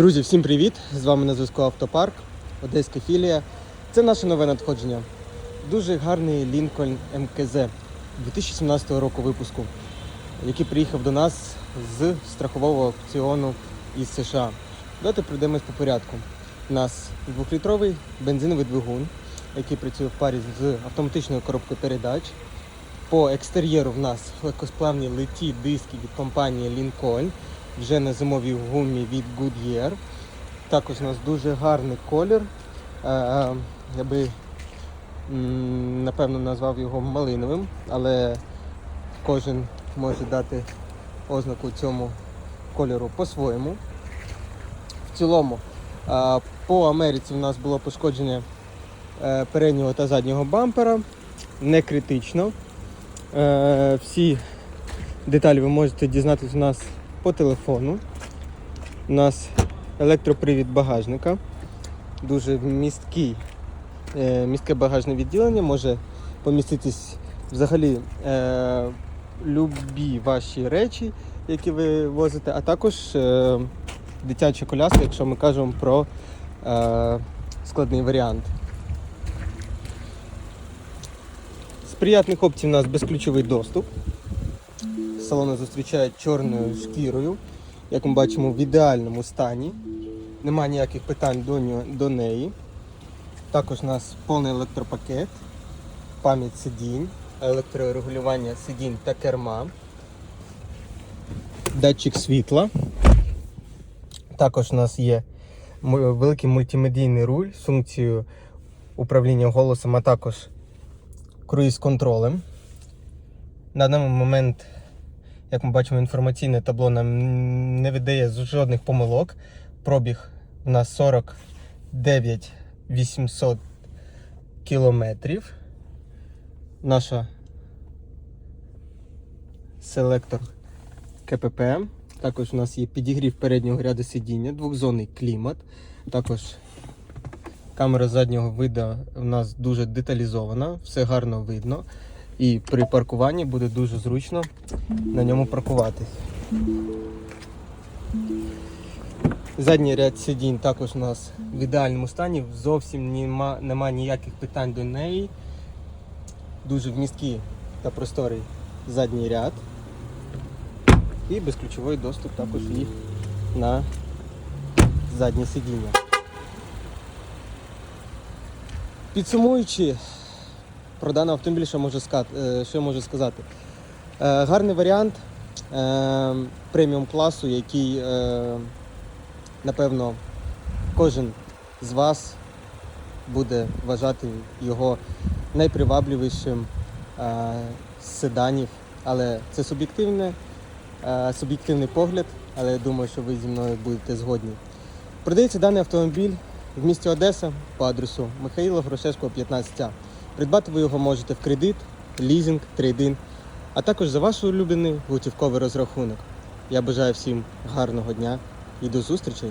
Друзі, всім привіт! З вами на зв'язку Автопарк, Одеська філія. Це наше нове надходження. Дуже гарний Лінкольн МКЗ 2017 року випуску, який приїхав до нас з страхового аукціону із США. Давайте пройдемось по порядку. У нас двохлітровий бензиновий двигун, який працює в парі з автоматичною коробкою передач. По екстер'єру в нас легкосплавні литі диски від компанії Lincoln, вже на зимовій гумі від Goodyear. Також у нас дуже гарний колір. Е, е, Я би напевно назвав його малиновим, але кожен може дати ознаку цьому кольору по-своєму. В цілому, е, по Америці в нас було пошкодження переднього та заднього бампера. Не критично. Всі деталі ви можете дізнатися у нас по телефону. У нас електропривід багажника. Дуже місткий, е, містке багажне відділення може поміститись взагалі е, любі ваші речі, які ви возите, а також е, дитяча коляска, якщо ми кажемо про е, складний варіант. З приятних опцій у нас безключовий доступ. Салони зустрічають чорною шкірою, як ми бачимо, в ідеальному стані. Нема ніяких питань до, нього- до неї. Також у нас повний електропакет, пам'ять сидінь, електрорегулювання сидінь та керма, датчик світла. Також у нас є великий мультимедійний руль з функцією управління голосом, а також круїз-контролем. На даний момент, як ми бачимо, інформаційне табло нам не видає жодних помилок. Пробіг у нас 49 800 кілометрів. Наша селектор КПП. Також у нас є підігрів переднього ряду сидіння, двохзонний клімат. Також камера заднього виду у нас дуже деталізована, все гарно видно. І при паркуванні буде дуже зручно на ньому паркуватись. Задній ряд сидінь також у нас в ідеальному стані, зовсім нема, нема ніяких питань до неї. Дуже вмісткий та просторий задній ряд. І безключовий доступ також і на заднє сидіння. Підсумуючи, про даний автомобіль, що можу сказати. е, Що можу сказати? Е, Гарний варіант е, преміум класу, який, напевно, кожен з вас буде вважати його найпривабливішим з седанів. Але це суб'єктивне, суб'єктивний погляд, але я думаю, що ви зі мною будете згодні. Продається даний автомобіль в місті Одеса по адресу Михаїла Грушевського, 15А. Придбати ви його можете в кредит, лізинг, трейдин, а також за ваш улюблений готівковий розрахунок. Я бажаю всім гарного дня і до зустрічей!